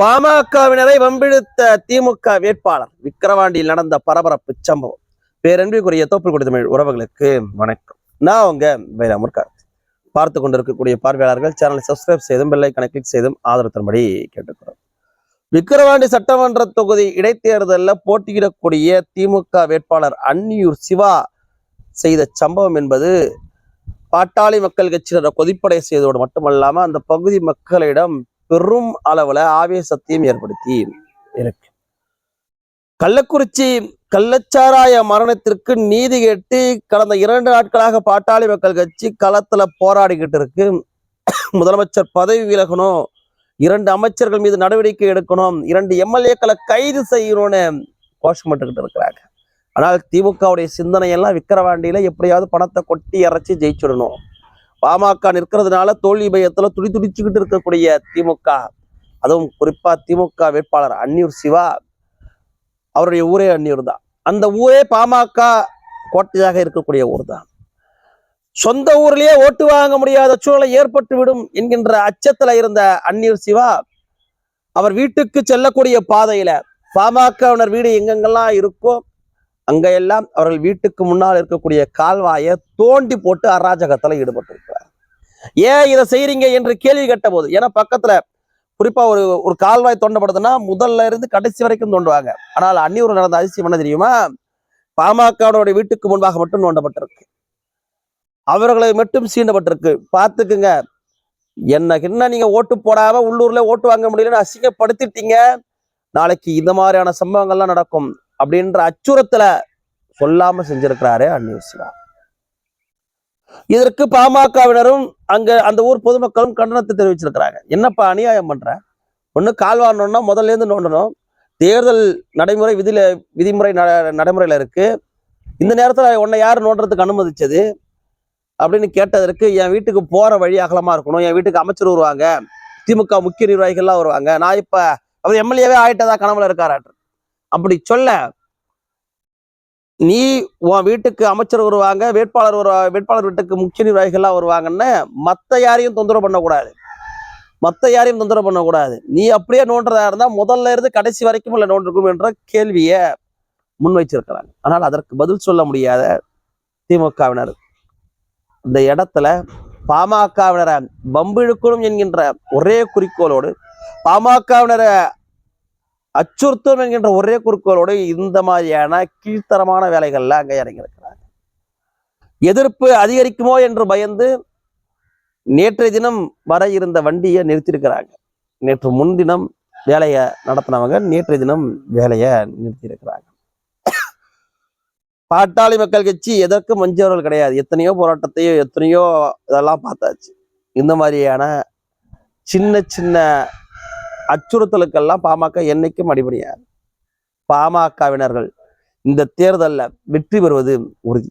பாமகவினரை வம்பிழுத்த திமுக வேட்பாளர் விக்கிரவாண்டியில் நடந்த பரபரப்பு சம்பவம். பேரன்பிற்குரிய தோப்பு கொடுத்த தமிழ் உறவுகளுக்கு வணக்கம். நான் உங்க வைராமூர் பார்த்து கொண்டிருக்கக்கூடிய பார்வையாளர்கள் சேனலை சப்ஸ்கிரைப் செய்தும் பெல்லைக்கனை கிளிக் செய்தும் ஆதரவு தரும்படி கேட்டுக்கிறோம். விக்கிரவாண்டி சட்டமன்ற தொகுதி இடைத்தேர்தலில் போட்டியிடக்கூடிய திமுக வேட்பாளர் அன்னியூர் சிவா செய்த சம்பவம் என்பது பாட்டாளி மக்கள் கட்சியினரை கொதிப்படை செய்ததோடு மட்டுமல்லாமல் அந்த பகுதி மக்களிடம் பெரும் அளவுல ஆவேசத்தையும் ஏற்படுத்தி இருக்கு. கள்ளக்குறிச்சி கள்ளச்சாராய மரணத்திற்கு நீதி கேட்டு கடந்த இரண்டு நாட்களாக பாட்டாளி மக்கள் கட்சி களத்துல போராடிக்கிட்டு இருக்கு. முதலமைச்சர் பதவி விலகணும் இரண்டு அமைச்சர்கள் மீது நடவடிக்கை எடுக்கணும் இரண்டு எம்எல்ஏக்களை கைது செய்யணும்னு கோஷமிட்டுக்கிட்டு இருக்கிறாங்க. ஆனால் திமுகவுடைய சிந்தனை எல்லாம் விக்கிரவாண்டியில எப்படியாவது பணத்தை கொட்டி இறச்சி ஜெயிச்சிடணும். பாமக நிற்கிறதுனால தோல்வி பயத்துல துடி துடிச்சுக்கிட்டு இருக்கக்கூடிய திமுக. அதுவும் குறிப்பா திமுக வேட்பாளர் அன்னியூர் சிவா அவருடைய ஊரே அன்னியூர் தான். அந்த ஊரே பாமக கோட்டையாக இருக்கக்கூடிய ஊர் தான் சொந்த ஊர்லயே ஓட்டு வாங்க முடியாத சூழலை ஏற்பட்டு விடும் என்கின்ற அச்சத்துல இருந்த அன்னியூர் சிவா அவர் வீட்டுக்கு செல்லக்கூடிய பாதையில பாமகவினர் வீடு எங்கெங்கெல்லாம் இருக்கோ அங்கெல்லாம் அவர்கள் வீட்டுக்கு முன்னால் இருக்கக்கூடிய கால்வாயை தோண்டி போட்டு அராஜகத்துல ஈடுபட்டிருக்கிறார். ஏன் இதை செய்யறீங்க என்று கேள்வி கேட்ட போது ஏன்னா பக்கத்துல குறிப்பா ஒரு ஒரு கால்வாய் தோண்டப்படுதுன்னா முதல்ல இருந்து கடைசி வரைக்கும் தோண்டுவாங்க. ஆனால் அந்நியூர் நடந்த அதிசயம் என்ன தெரியுமா? பாமகவுடைய வீட்டுக்கு முன்பாக மட்டும் தோண்டப்பட்டிருக்கு. அவர்களை மட்டும் சீண்டப்பட்டிருக்கு. பார்த்துக்குங்க. என்ன என்ன நீங்க ஓட்டு போடாம உள்ளூர்ல ஓட்டு வாங்க முடியலன்னு அசிங்கப்படுத்திட்டீங்க. நாளைக்கு இந்த மாதிரியான சம்பவங்கள்லாம் நடக்கும் அப்படின்ற அச்சுறுத்தல சொல்லாம செஞ்சிருக்கிறாரு அந்நியூர் சிவா. இதற்கு பாமகவினரும் அங்க அந்த ஊர் பொதுமக்களும் கண்டனத்தை தெரிவிச்சிருக்கிறாங்க. என்னப்பா அநியாயம் பண்ற? ஒன்று கால்வாடணும்னா முதல்ல இருந்து நோண்டணும். தேர்தல் நடைமுறை விதியில விதிமுறை ந- நடைமுறையில இருக்கு. இந்த நேரத்தில் உன்னை யார் நோண்டுறதுக்கு அனுமதிச்சது? அப்படின்னு கேட்டதற்கு என் வீட்டுக்கு போற வழி அகலமா இருக்கணும். என் வீட்டுக்கு அமைச்சர் வருவாங்க. திமுக முக்கிய நிர்வாகிகள்லாம் வருவாங்க. நான் இப்ப அவர் எம்எல்ஏவே ஆயிட்டதா கனவுல இருக்காராட்டு அப்படி சொல்ல நீ உன் வீட்டுக்கு அமைச்சர் வருவாங்க வேட்பாளர் வருவா வேட்பாளர் வீட்டுக்கு முக்கிய நிர்வாகிகள்லாம் வருவாங்கன்னு மற்ற யாரையும் தொந்தரவு பண்ணக்கூடாது. மற்ற யாரையும் தொந்தரவு பண்ணக்கூடாது. நீ அப்படியே நோண்டுறதா இருந்தால் முதல்ல இருந்து கடைசி வரைக்கும் இல்லை நோண்டிருக்கும் என்ற கேள்வியை முன்வைச்சிருக்கிறாங்க. ஆனால் அதற்கு பதில் சொல்ல முடியாத திமுகவினர். இந்த இடத்துல பாமகவினரை பம்பிழுக்கணும் என்கின்ற ஒரே குறிக்கோளோடு பாமகவினரை அச்சுறுத்தும் என்கின்ற ஒரே குறிக்கோளோடு இந்த மாதிரியான கீழ்த்தரமான வேலைகள்ல அங்க இறங்கியிருக்கிறாங்க. எதிர்ப்பு அதிகரிக்குமோ என்று பயந்து நேற்றைய தினம் வர இருந்த வண்டியை நிறுத்தியிருக்கிறாங்க. நேற்று முன்தினம் வேலையை நடத்தினவங்க நேற்றைய தினம் வேலையை நிறுத்தியிருக்கிறாங்க. பாட்டாளி மக்கள் கட்சி எதற்கும் மஞ்சவர்கள் கிடையாது. எத்தனையோ போராட்டத்தையோ எத்தனையோ இதெல்லாம் பார்த்தாச்சு. இந்த மாதிரியான சின்ன சின்ன அச்சுறுத்தலுக்கெல்லாம் பாமக என்னைக்கும் அடிபடியாது பாமகவினர்கள் இந்த தேர்தலில் வெற்றி பெறுவது உறுதி.